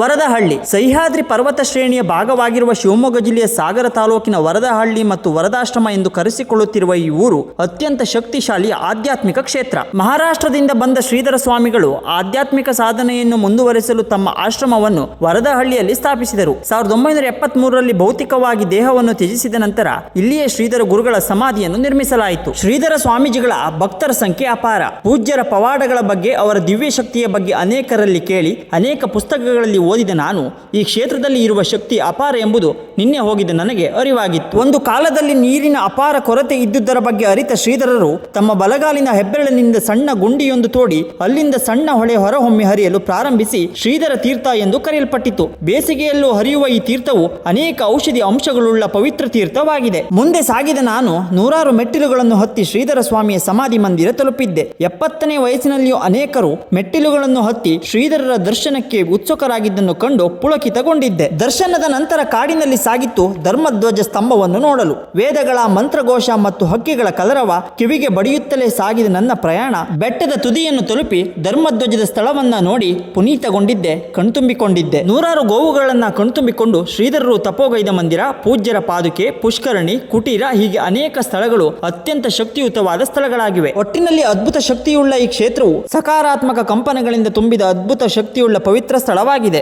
ವರದಹಳ್ಳಿ, ಸಹ್ಯಾದ್ರಿ ಪರ್ವತ ಶ್ರೇಣಿಯ ಭಾಗವಾಗಿರುವ ಶಿವಮೊಗ್ಗ ಜಿಲ್ಲೆಯ ಸಾಗರ ತಾಲೂಕಿನ ವರದಹಳ್ಳಿ ಮತ್ತು ವರದಾಶ್ರಮ ಎಂದು ಕರೆಸಿಕೊಳ್ಳುತ್ತಿರುವ ಈ ಊರು ಅತ್ಯಂತ ಶಕ್ತಿಶಾಲಿ ಆಧ್ಯಾತ್ಮಿಕ ಕ್ಷೇತ್ರ. ಮಹಾರಾಷ್ಟ್ರದಿಂದ ಬಂದ ಶ್ರೀಧರ ಸ್ವಾಮಿಗಳು ಆಧ್ಯಾತ್ಮಿಕ ಸಾಧನೆಯನ್ನು ಮುಂದುವರೆಸಲು ತಮ್ಮ ಆಶ್ರಮವನ್ನು ವರದಹಳ್ಳಿಯಲ್ಲಿ ಸ್ಥಾಪಿಸಿದರು. ಸಾವಿರದ ಒಂಬೈನೂರ ಎಪ್ಪತ್ತ್ ಮೂರರಲ್ಲಿ ಭೌತಿಕವಾಗಿ ದೇಹವನ್ನು ತ್ಯಜಿಸಿದ ನಂತರ ಇಲ್ಲಿಯೇ ಶ್ರೀಧರ ಗುರುಗಳ ಸಮಾಧಿಯನ್ನು ನಿರ್ಮಿಸಲಾಯಿತು. ಶ್ರೀಧರ ಸ್ವಾಮೀಜಿಗಳ ಭಕ್ತರ ಸಂಖ್ಯೆ ಅಪಾರ. ಪೂಜ್ಯರ ಪವಾಡಗಳ ಬಗ್ಗೆ ಅವರ ದಿವ್ಯ ಶಕ್ತಿಯ ಬಗ್ಗೆ ಅನೇಕರಲ್ಲಿ ಕೇಳಿ, ಅನೇಕ ಪುಸ್ತಕಗಳಲ್ಲಿ ಓದಿದ ನಾನು, ಈ ಕ್ಷೇತ್ರದಲ್ಲಿ ಇರುವ ಶಕ್ತಿ ಅಪಾರ ಎಂಬುದು ನಿನ್ನೆ ಹೋಗಿದ ನನಗೆ ಅರಿವಾಗಿತ್ತು. ಒಂದು ಕಾಲದಲ್ಲಿ ನೀರಿನ ಅಪಾರ ಕೊರತೆ ಇದ್ದುದರ ಬಗ್ಗೆ ಅರಿತ ಶ್ರೀಧರರು ತಮ್ಮ ಬಲಗಾಲಿನ ಹೆಬ್ಬೆರಳಿನಿಂದ ಸಣ್ಣ ಗುಂಡಿಯೊಂದು ತೋಡಿ ಅಲ್ಲಿಂದ ಸಣ್ಣ ಹೊಳೆ ಹೊರಹೊಮ್ಮೆ ಹರಿಯಲು ಪ್ರಾರಂಭಿಸಿ ಶ್ರೀಧರ ತೀರ್ಥ ಎಂದು ಕರೆಯಲ್ಪಟ್ಟಿತು. ಬೇಸಿಗೆಯಲ್ಲೂ ಹರಿಯುವ ಈ ತೀರ್ಥವು ಅನೇಕ ಔಷಧಿ ಅಂಶಗಳುಳ್ಳ ಪವಿತ್ರ ತೀರ್ಥವಾಗಿದೆ. ಮುಂದೆ ಸಾಗಿದ ನಾನು ನೂರಾರು ಮೆಟ್ಟಿಲುಗಳನ್ನು ಹತ್ತಿ ಶ್ರೀಧರ ಸ್ವಾಮಿಯ ಸಮಾಧಿ ಮಂದಿರ ತಲುಪಿದ್ದೆ. ಎಪ್ಪತ್ತನೇ ವಯಸ್ಸಿನಲ್ಲಿಯೂ ಅನೇಕರು ಮೆಟ್ಟಿಲುಗಳನ್ನು ಹತ್ತಿ ಶ್ರೀಧರರ ದರ್ಶನಕ್ಕೆ ಉತ್ಸುಕರಾಗಿದ್ದನ್ನು ಕಂಡು ಪುಳಕಿತಗೊಂಡಿದ್ದೆ. ದರ್ಶನದ ನಂತರ ಕಾಡಿನಲ್ಲಿ ಸಾಗಿತ್ತು ಧರ್ಮಧ್ವಜ ಸ್ತಂಭವನ್ನು ನೋಡಲು. ವೇದಗಳ ಮಂತ್ರಘೋಷ ಮತ್ತು ಹಕ್ಕಿಗಳ ಕಲರವ ಕಿವಿಗೆ ಬಡಿಯುತ್ತಲೇ ಸಾಗಿದ ನನ್ನ ಪ್ರಯಾಣ, ಬೆಟ್ಟದ ತುದಿಯನ್ನು ತಲುಪಿ ಧರ್ಮಧ್ವಜದ ಸ್ಥಳವನ್ನ ನೋಡಿ ಪುನೀತಗೊಂಡಿದ್ದೆ, ಕಣ್ತುಂಬಿಕೊಂಡಿದ್ದೆ. ನೂರಾರು ಗೋವುಗಳನ್ನ ಕಣ್ತುಂಬಿಕೊಂಡು ಶ್ರೀಧರರು ತಪೋಗೈದ ಮಂದಿರ, ಪೂಜ್ಯರ ಪಾದುಕೆ, ಪುಷ್ಕರಣಿ, ಕುಟೀರ ಹೀಗೆ ಅನೇಕ ಸ್ಥಳಗಳು ಅತ್ಯಂತ ಶಕ್ತಿಯುತವಾದ ಸ್ಥಳಗಳಾಗಿವೆ. ಒಟ್ಟಿನಲ್ಲಿ ಅದ್ಭುತ ಶಕ್ತಿಯುಳ್ಳ ಈ ಕ್ಷೇತ್ರವು ಸಕಾರಾತ್ಮಕ ಕಂಪನಗಳಿಂದ ತುಂಬಿದ ಅದ್ಭುತ ಶಕ್ತಿಯುಳ್ಳ ಪವಿತ್ರ ಸ್ಥಳವಾಗಿದೆ.